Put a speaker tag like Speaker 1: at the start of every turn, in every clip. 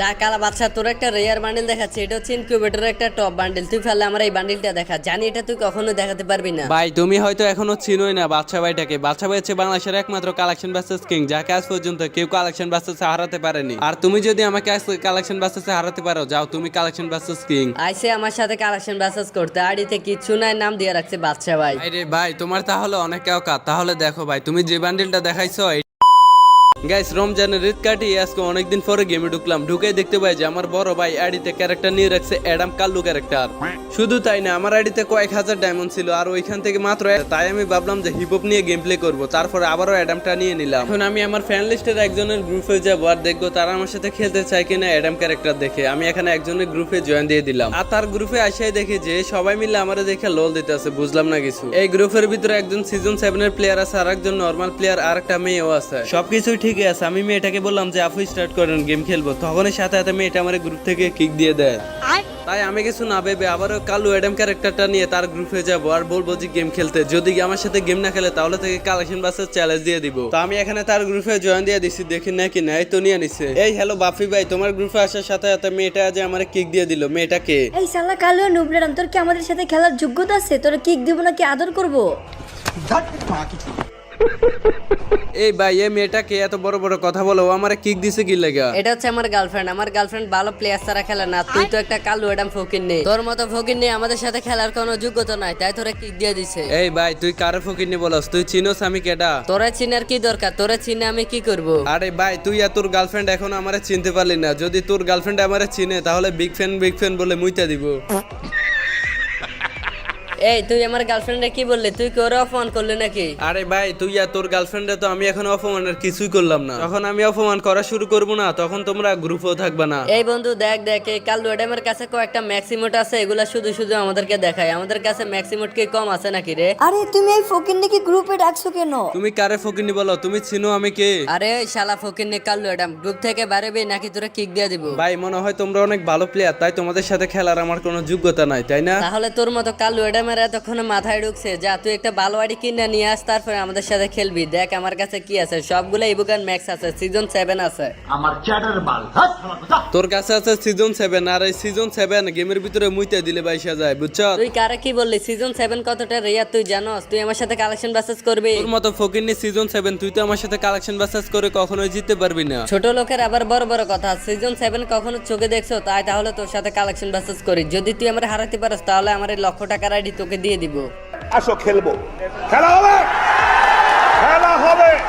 Speaker 1: যা কালা বাচ্চা তোর একটা রেয়ার বান্ডিল দেখাচ্ছে এটা হচ্ছে ইনকিউবেটরের একটা টপ বান্ডিল তুই ফেলে আমার এই বান্ডিলটা দেখা। জানি এটা তুই কখনো দেখাতে পারবি না।
Speaker 2: ভাই তুমি হয়তো এখনও চিনোই না বাচ্চা ভাইটাকে। বাচ্চা ভাই হচ্ছে বাংলাদেশের একমাত্র কালেকশন বাসেস কিং যাকে আজ পর্যন্ত কেউ কালেকশন বাসেসে হারাতে পারেনি। আর তুমি যদি আমাকে আজ কালেকশন বাসেসে হারাতে পারো যাও তুমি কালেকশন বাসেস কিং
Speaker 1: আইসে আমার সাথে কালেকশন বাসাস করতে। আড়িতে কিচ্ছু নাই নাম দিয়ে রাখছে বাচ্চা ভাই।
Speaker 2: আরে ভাই তোমার তাহলে অনেক অকাত। তাহলে দেখো ভাই তুমি যে বান্ডিলটা দেখাইছো গাইস রমজানের রিত কাটিয়ে আজকে অনেকদিন পরে গেমে ঢুকলাম। ঢুকে দেখতে পাই যে আমার বড় ভাই আইডিতে ক্যারেক্টার নিয়ে রাখছে অ্যাডাম কাল্লু ক্যারেক্টার শুধু তাই না, আমার আইডিতে কয়েক হাজার ডায়মন্ড ছিল আর ওইখান থেকে মাত্র তাই আমি ভাবলাম যে হিপহপ নিয়ে গেম প্লে করব। তারপরে আবারও অ্যাডামটা নিয়ে নিলাম। এখন আমি আমার ফ্যান লিস্টের একজনের গ্রুপে যাব আর দেখব তারা আমার সাথে খেলতে চায় কিনা অ্যাডাম ক্যারেক্টার দেখে। আমি এখানে একজনের গ্রুপে জয়েন দিয়ে দিলাম। আর তার গ্রুপে আসাই দেখি যে সবাই মিলে আমার দেখে লোল দিতে আছে, বুঝলাম না কিছু। এই গ্রুপের ভিতরে একজন সিজন সেভেনের প্লেয়ার আছে আর একজন নর্মাল প্লেয়ার আর একটা মেয়েও আছে। সবকিছুই ঠিকই আছে আমি মেয়েটাকে বললাম যে আপু স্টার্ট করেন গেম খেলব। তখনই সাথে সাথে মেয়েটা আমার গ্রুপ থেকে কিক দিয়ে দেয়। তাই আমি কিছু না ভেবে আবারও কালু অ্যাডাম ক্যারেক্টারটা নিয়ে তার গ্রুপে যাব আর বলব যে গেম খেলতে। যদি আমার সাথে গেম না খেলে তাহলে থেকে কালেকশন বাসের চ্যালেঞ্জ দিয়ে দিব। তো আমি এখানে তার গ্রুপে জয়েন দিয়ে দিছি দেখি নাকি নাই তো নিয়ে নিছে। এই হ্যালো বাফি ভাই তোমার গ্রুপে আসার সাথে সাথে মেয়েটা যে আমার কিক দিয়ে দিল মেয়েটা কে?
Speaker 3: এই সালা কালো নুবলেরাম তোর কি আমাদের সাথে খেলার যোগ্যতা আছে? তোরা কিক দিব নাকি আদর করব?
Speaker 2: এই ভাই এই মেয়েটা কে এত বড় বড় কথা বলো আমার কিক দিছে কি লাগা?
Speaker 1: এটা হচ্ছে আমার গার্লফ্রেন্ড আমার গার্লফ্রেন্ড ভালো প্লেয়ার ছাড়া খেলে না। তুই তো একটা কালু এডাম ফকির নেই তোর মতো ফকির নেই আমাদের সাথে খেলার কোনো যোগ্যতা নাই তাই তোরা কিক দিয়ে দিছে।
Speaker 2: এই ভাই তুই কারে ফকিরনি বলস? তুই চিনোস আমি কেডা?
Speaker 1: তোরা চিনার কি দরকার? তোরা চিনে আমি কি করব?
Speaker 2: আরে ভাই তুই আর তোর গার্লফ্রেন্ড এখন আমারে চিনতে পারলি না। যদি তোর গার্লফ্রেন্ড আমারে চিনে তাহলে বিগ ফ্যান বিগ ফ্যান বলে মুইতা দিব।
Speaker 1: এই তুই আমার গার্লফ্রেন্ডে কি বললি? তুই কি ওরে অপমান করলি নাকি?
Speaker 2: আরে ভাই তুই আর তোর গার্লফ্রেন্ডে তো আমি এখন অপমানের কিছুই করলাম না। যখন আমি অপমান করা শুরু করব না তখন তোমরা গ্রুপেও থাকবে না।
Speaker 1: এই বন্ধু দেখ দেখ এই কালু এডামের কাছে কয়েকটা ম্যাক্সিমোট আছে এগুলা শুধু শুধু আমাদেরকে দেখায়। আমাদের কাছে ম্যাক্সিমোট কি কম আছে নাকি রে?
Speaker 3: আরে তুমি এই ফকির নাকি গ্রুপে ডাকছো কেন?
Speaker 2: তুমি কারে ফকিরনি বলো? তুমি চিনো আমি কে?
Speaker 1: আরে শালা ফকির নে কালু এডাম গ্রুপ থেকে বাড়াবি নাকি তোরা কিক দিয়ে দিব?
Speaker 2: ভাই মনে হয় তোমরা অনেক ভালো প্লেয়ার তাই তোমাদের সাথে খেলার আমার কোনো যোগ্যতা নাই তাই না?
Speaker 1: তাহলে তোর মতো কালু এডামের এতক্ষণে মাথায় ঢুকছে যা তুই একটা ভালো আইডি কিনে নিয়ে আস তারপরে আমাদের সাথে খেলবি। দেখ আমার কাছে কি আছে। সবগুলো ইবুকান ম্যাক্স আছে সিজন সেভেন আছে।
Speaker 4: আমার চ্যাটার বাল হাত
Speaker 2: তোর কাছে আছে সিজন সেভেন আর এই সিজন সেভেন গেমের ভিতরে মুইতে দিলে বাইসা যায় বুঝছ?
Speaker 1: তুই কারে কি বললি? সিজন সেভেন কতটা রেয়ার তুই জানোস? তুই আমার সাথে কালেকশন বাসেস করবি।
Speaker 2: তোর মতো ফকিরনি সিজন সেভেন তুই তো আমার সাথে কালেকশন বাসাস করে কখনোই জিততে পারবি না।
Speaker 1: ছোট লোকের আবার বড় বড় কথা সিজন সেভেন কখনো চোখে দেখছ? তাই তাহলে তোর সাথে কালেকশন বাসেস করি। যদি তুই আমার হারাতে পারস তাহলে আমার এই লক্ষ টাকার আইডি তোকে দিয়ে দিব।
Speaker 5: আসো খেলব। খেলা হবে!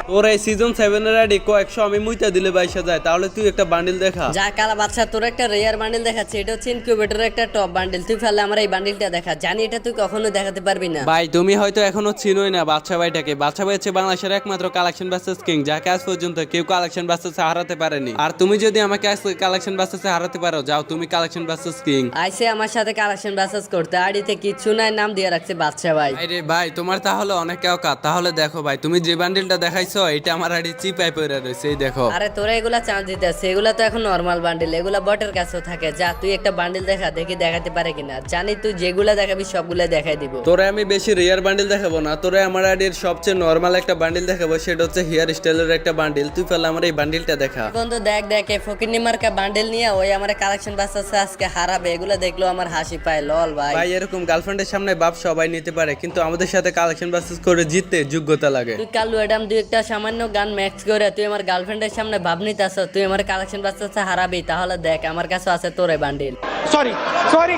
Speaker 2: তোর এই সিজন সেভেনের আইডি কয়েকশো আমি মুইতে দিলে যায়। তাহলে তুই একটা বান্ডিল দেখা।
Speaker 1: যা কালা বাচ্চা তোর একটা রেয়ার বান্ডিল দেখাচ্ছে। এটা হচ্ছে ইনকিউবেটরের একটা টপ বান্ডিল তুই আমার এই বান্ডিলটা দেখা। জানি এটা তুই কখনো দেখাতে পারবি না।
Speaker 2: ভাই তুমি হয়তো এখনও চিনোই না বাচ্চা ভাইটাকে। বাচ্চা ভাই হচ্ছে বাংলাদেশের একমাত্র কালেকশন বাসেস কিং যাকে আজ পর্যন্ত কেউ কালেকশন বাসেসে হারাতে পারেনি। আর তুমি যদি আমাকে আজ কালেকশন বাসেসে হারাতে পারো যাও তুমি কালেকশন বাসেস কিং
Speaker 1: আইসে আমার সাথে কালেকশন বাসেস করতে। আড়িতে কিচ্ছু নাই নাম দিয়ে রাখছে বাচ্চা ভাই।
Speaker 2: আরে ভাই তোমার তাহলে অনেক তাহলে দেখো ভাই তুমি যে বান্ডিলটা দেখাইছো এটা আমার আইডি চিপাই পড়ে রয়েছে এই দেখো।
Speaker 1: আরে তোরা এগুলা চান্স দিতে আছে এগুলা তো এখন নর্মাল বান্ডিল এগুলা বটের কাছেও থাকে। যা তুই একটা বান্ডিল দেখা দেখি দেখাতে পারে কিনা। জানি তুই যেগুলা দেখাবি সবগুলা দেখাই দিব।
Speaker 2: তোরে আমি বেশি রেয়ার বান্ডিল দেখাবো না তোরে আমার আইডির সবচেয়ে নর্মাল একটা বান্ডিল দেখাবো সেটা হচ্ছে হেয়ার স্টাইলের একটা বান্ডিল তুই ফেলে আমার এই বান্ডিলটা দেখা।
Speaker 1: বন্ধু দেখ দেখ এই ফকিন্নি মার্কা বান্ডেল নিয়ে ওই আমার কালেকশন বাসাচ্ছে আজকে হারাবে। এগুলা দেখল আমার হাসি পায় লল ভাই।
Speaker 2: ভাই এরকম গার্লফ্রেন্ডের সামনে বাপ সবাই নিতে পারে কিন্তু আমাদের সাথে কালেকশন বাসেস করে জিততে যোগ্যতা লাগে।
Speaker 1: তুই কালু এডাম দুই একটা সামান্য গান ম্যাক্স করে তুই আমার গার্লফ্রেন্ডের সামনে ভাব তাস তুই আমার কালেকশন বাচ্চা হারাবি, তাহলে দেখ, আমার কাছে আছে তোরে bundle
Speaker 4: sorry sorry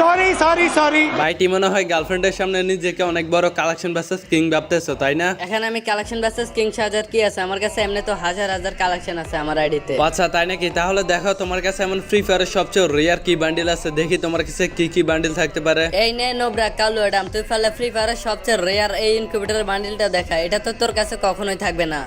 Speaker 4: sorry sorry sorry
Speaker 2: ভাইটি মনে হয় গার্লফ্রেন্ডের সামনে নিজেকে অনেক বড় কালেকশন বাসেস কিং ভাবতেছো তাই না?
Speaker 1: এখানে আমি কালেকশন বাসাস কিং হাজার কি আছে? আমার কাছে এমনি তো হাজার হাজার কালেকশন আছে আমার আইডিতে।
Speaker 2: আচ্ছা তাই নাকি? তাহলে দেখো তোমার কাছে এমন ফ্রি ফায়ারের সবচেয়ে রেয়ার কি বান্ডিল আছে? দেখি তোমার কাছে কি কি বান্ডিল থাকতে পারে।
Speaker 1: এই নে নোবরা কালু এডাম তুই ফেলে ফ্রি ফায়ারের সবচেয়ে রেয়ার এই ইনকিউবেটরের বান্ডিলটা দেখা। এটা তো তোর কাছে কখনোই থাকবে না।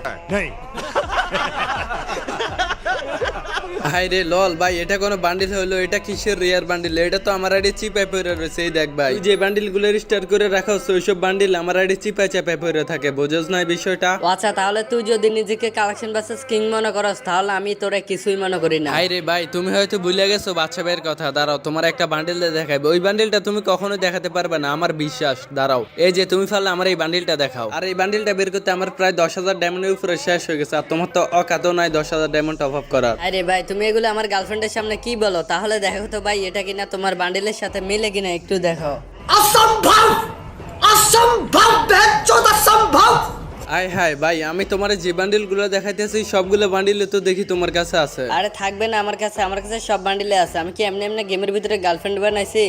Speaker 2: হাই রে লল ভাই এটা কোনো বান্ডিল হলো এটা কিসের রেয়ার বান্ডিল? এটা তো আমার আইডি চিপাই পড়ে রয়েছে এই দেখ ভাই। যে বান্ডিলগুলো রিস্টার করে রাখো ওইসব বান্ডিল আমার আইডি চিপাই চাপাই পড়ে থাকে বোঝোস না বিষয়টা?
Speaker 1: আচ্ছা তাহলে তুই যদি নিজেকে কালেকশন বাসাস কিং মনে করস তাহলে আমি তোরে কিছুই মনে করি না।
Speaker 2: হাই রে ভাই তুমি হয়তো ভুলে গেছো বাচ্চা ভাইয়ের কথা দাঁড়াও তোমার একটা বান্ডিল দেখাবে ওই বান্ডিলটা তুমি কখনো দেখাতে পারবে না আমার বিশ্বাস দাঁড়াও। এই যে তুমি ফালে আমার এই বান্ডিলটা দেখাও। আর এই বান্ডিলটা বের করতে আমার প্রায় দশ হাজার ডায়মন্ডের উপরে শেষ হয়ে গেছে আর তোমার তো অকাতও নাই দশ হাজার ডায়মন্ড টপ আপ করার।
Speaker 1: আরে ভাই ভাই তুমি এগুলো আমার গার্লফ্রেন্ডের সামনে কি বলো? তাহলে দেখো তো ভাই এটা কিনা তোমার বান্ডিলের সাথে মিলে কিনা একটু দেখো।
Speaker 4: অসম্ভব! অসম্ভব অসম্ভব!
Speaker 2: আয় হায় ভাই আমি তোমার যে বান্ডিলগুলো দেখাইতেছি সবগুলো বান্ডিলে তো দেখি তোমার কাছে আছে।
Speaker 1: আরে থাকবে না আমার কাছে আমার কাছে সব বান্ডিলে আছে। আমি কি এমনি এমনি গেমের ভিতরে গার্লফ্রেন্ড বানাইছি?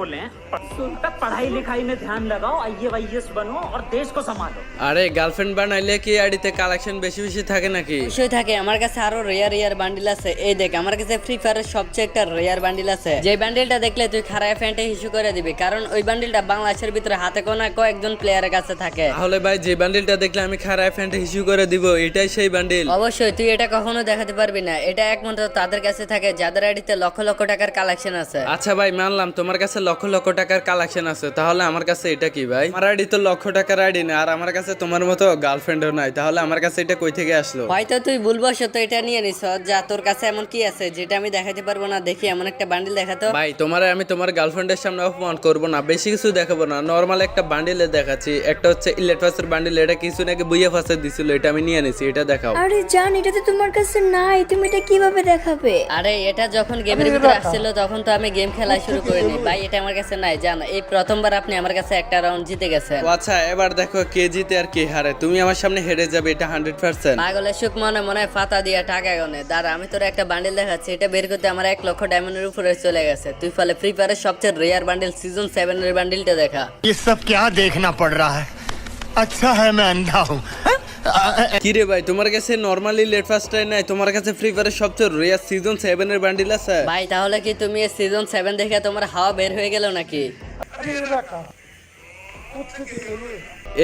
Speaker 6: বলে। बार बोले हैं तब पढ़ाई लिखाई में ध्यान लगाओ आई वाईएस बनो और देश को संभालो
Speaker 2: আরে গার্লফ্রেন্ড বানাইলে কি আইডিতে কালেকশন বেশি বেশি থাকে নাকি
Speaker 1: বিষয় থাকে আমার কাছে আরো রেয়ার রেয়ার বান্ডিল আছে এই দেখ আমার কাছে ফ্রি ফায়ারের সবচেয়ে একটা রেয়ার বান্ডিল আছে যে বান্ডিলটা দেখলে তুই খারাপ ফ্যান্টে ইস্যু করে দিবি কারণ ওই বান্ডিলটা বাংলাদেশের ভিতরে হাতে কোনা কয়েকজন প্লেয়ারের কাছে থাকে
Speaker 2: তাহলে ভাই যে বান্ডিলটা দেখলে আমি খারাপ ফ্যান্ট ইস্যু করে দিব এটাই সেই বান্ডিল
Speaker 1: অবশ্যই তুই এটা কখনো দেখাতে পারবি না এটা একমাত্র তাদের কাছে থাকে যাদের আইডিতে লক্ষ লক্ষ টাকার কালেকশন আছে
Speaker 2: আচ্ছা ভাই মানলাম তোমার কাছে লক্ষ লক্ষ টাকার কালেকশন আছে তাহলে আমার কাছে এটা কি ভাই? আমার আইডি তো লক্ষ টাকার আইডি না আর আমার কাছে তোমার মতো গার্লফ্রেন্ডও নাই তাহলে আমার কাছে এটা কই থেকে আসলো?
Speaker 1: হয়তো তুই ভুলবশত এটা নিয়ে নিস যা তোর কাছে এমন কি আছে যেটা আমি দেখাতে পারব না দেখি এমন একটা বান্ডিল দেখাতো
Speaker 2: ভাই তোমার আমি তোমার গার্লফ্রেন্ডের সামনে অপমান করব না বেশি কিছু দেখাবো না নর্মাল একটা বান্ডিলে দেখাচ্ছি একটা হচ্ছে ইলেকট্রাসের বান্ডিল এটা কিছু নাকি বুইয়া ফাঁসে দিছিল এটা আমি নিয়ে নিছি এটা দেখাও।
Speaker 3: আরে জান এটা তো তোমার কাছে নাই তুমি এটা কীভাবে দেখাবে?
Speaker 1: আরে এটা যখন গেমের ভিতরে আসছিল তখন তো আমি গেম খেলা শুরু করিনি ভাই এটা আমার কাছে নাই। জান এই প্রথমবার আপনি আমার কাছে একটা রাউন্ড জিতে গেছেন
Speaker 2: ও আচ্ছা এবার দেখো কে জিতে আর কে হারে তুমি আমার সামনে হেরে যাবে এটা হান্ড্রেড পার্সেন্ট
Speaker 1: পাগলের সুখ মনে মনে হয় ফাতা দিয়া টাকা গনে দাঁড়া আমি তোর একটা বান্ডিল দেখাচ্ছি এটা বের করতে আমার এক লক্ষ ডায়মন্ডের উপরে চলে গেছে তুই ফলে ফ্রি ফায়ারের সবচেয়ে রেয়ার বান্ডিল সিজন সেভেন এর বান্ডিলটা দেখা
Speaker 4: ये सब क्या देखना पड़ रहा है अच्छा है मैं अंधा हूँ
Speaker 2: কি রে ভাই তোমার কাছে নর্মালি লেট ফার্স্টাই নাই তোমার কাছে ফ্রি ফায়ারের সবচেয়ে রেয়ার সিজন সেভেনের বান্ডিল আছে?
Speaker 1: ভাই তাহলে কি তুমি সিজন সেভেন দেখে তোমার হাওয়া বের হয়ে গেল নাকি?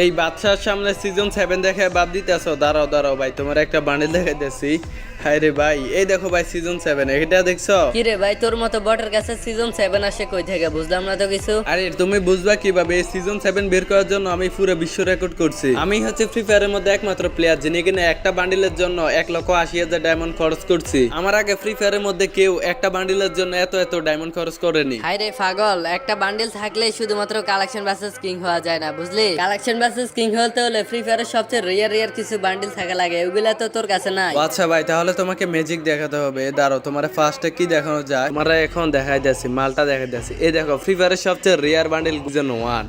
Speaker 2: এই বাদশার সামনে সিজন সেভেন দেখে বাদ দিতেছো। দাঁড়াও দাঁড়াও ভাই তোমার একটা বান্ডিল দেখাইতেছি। হায় রে ভাই এই দেখো ভাই সিজন সেভেন এটা দেখছ?
Speaker 1: কি রে ভাই তোর মতো বটের কাছে সিজন সেভেন আসে কই থেকে? বুঝলাম না তো কিছু।
Speaker 2: আরে তুমি বুঝবা কীভাবে এই সিজন সেভেন বের করার জন্য আমি পুরো বিশ্ব রেকর্ড করছি। আমি হচ্ছে ফ্রি ফায়ারের মধ্যে একমাত্র প্লেয়ার যিনি কিনা একটা বান্ডিলের জন্য এক লক্ষ আশি হাজার ডায়মন্ড খরচ করছি। আমার আগে ফ্রি ফায়ারের মধ্যে কেউ একটা বান্ডিলের জন্য এত এত ডায়মন্ড খরচ করেনি।
Speaker 1: রে পাগল একটা বান্ডিল থাকলেই শুধুমাত্র কালেকশন ভার্সেস কিং হওয়া যায় না, বুঝলি? কালেকশন ভার্সেস কিং হতে হলে ফ্রি ফায়ারের সবচেয়ে রিয়ার রিয়ার কিছু বান্ডিল থাকা লাগে, ওগুলা তো তোর কাছে নাই।
Speaker 2: আচ্ছা ভাই, তাহলে তোমাকে ম্যাজিক দেখাতে হবে। দাঁড়ো তোমার ফার্স্টে কি দেখানো যায়? তোমরা এখন দেখাই দিয়েছি মালটা দেখাই দিয়েছি এই দেখো ফ্রি ফায়ারের সবচেয়ে রিয়ার বান্ডিল গুজন ওয়ান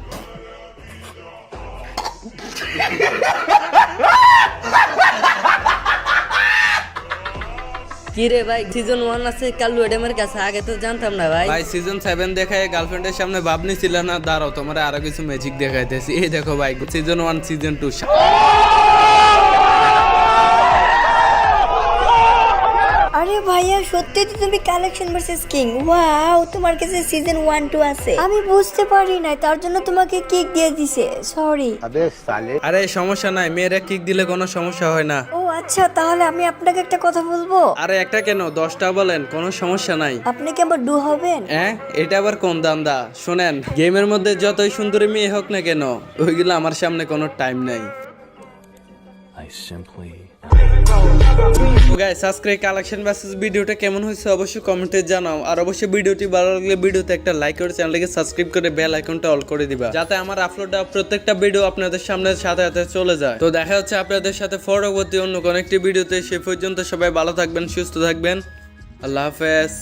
Speaker 1: কি রে ভাই? সিজন ওয়ান আছে কাল্লু এডেমের কাছে আগে তো জানতাম না ভাই।
Speaker 2: ভাই সিজন সেভেন দেখায় গার্লফ্রেন্ডের সামনে না দাঁড়াও তোমার আরও কিছু ম্যাজিক দেখাইতেছি। এই দেখো ভাই সিজন ওয়ান সিজন টু
Speaker 3: আরে ভাইয়া সত্যি তো তুমি কালেকশন ভার্সেস কিং ওয়াও তোমার কাছে সিজন ওয়ান টু আছে। আমি বুঝতে পারি না তার জন্য তোমাকে কিক দিয়ে দিছে। সরি
Speaker 2: আরে সমস্যা নাই মেয়েরা কিক দিলে কোনো সমস্যা হয় না।
Speaker 3: ও আচ্ছা তাহলে আমি আপনাকে একটা কথা বলব?
Speaker 2: আরে একটা কেন? দশটা বলেন কোনো সমস্যা নাই।
Speaker 3: আপনি কি আমার ডু হবেন?
Speaker 2: হ্যাঁ এটা আবার কোন দান্দা? শোনেন গেমের মধ্যে যতই সুন্দরী মেয়ে হোক না কেন ওইগুলো আমার সামনে কোনো টাইম নাই। গাইস আজকে কালেকশন ভার্সেস ভিডিওটা কেমন হয়েছে অবশ্যই কমেন্টে জানাও। আর অবশ্যই ভিডিওটি ভালো লাগলে ভিডিওতে একটা লাইক করে চ্যানেলটিকে সাবস্ক্রাইব করে বেল আইকনটা অল করে দিবা। যাতে আমার আপলোড দেওয়া প্রত্যেকটা ভিডিও আপনাদের সামনে সাথে সাথে চলে যায়। তো দেখা হচ্ছে আপনাদের সাথে পরবর্তী অন্য কোনো একটি ভিডিওতে সে পর্যন্ত সবাই ভালো থাকবেন, সুস্থ থাকবেন। আল্লাহ হাফেজ।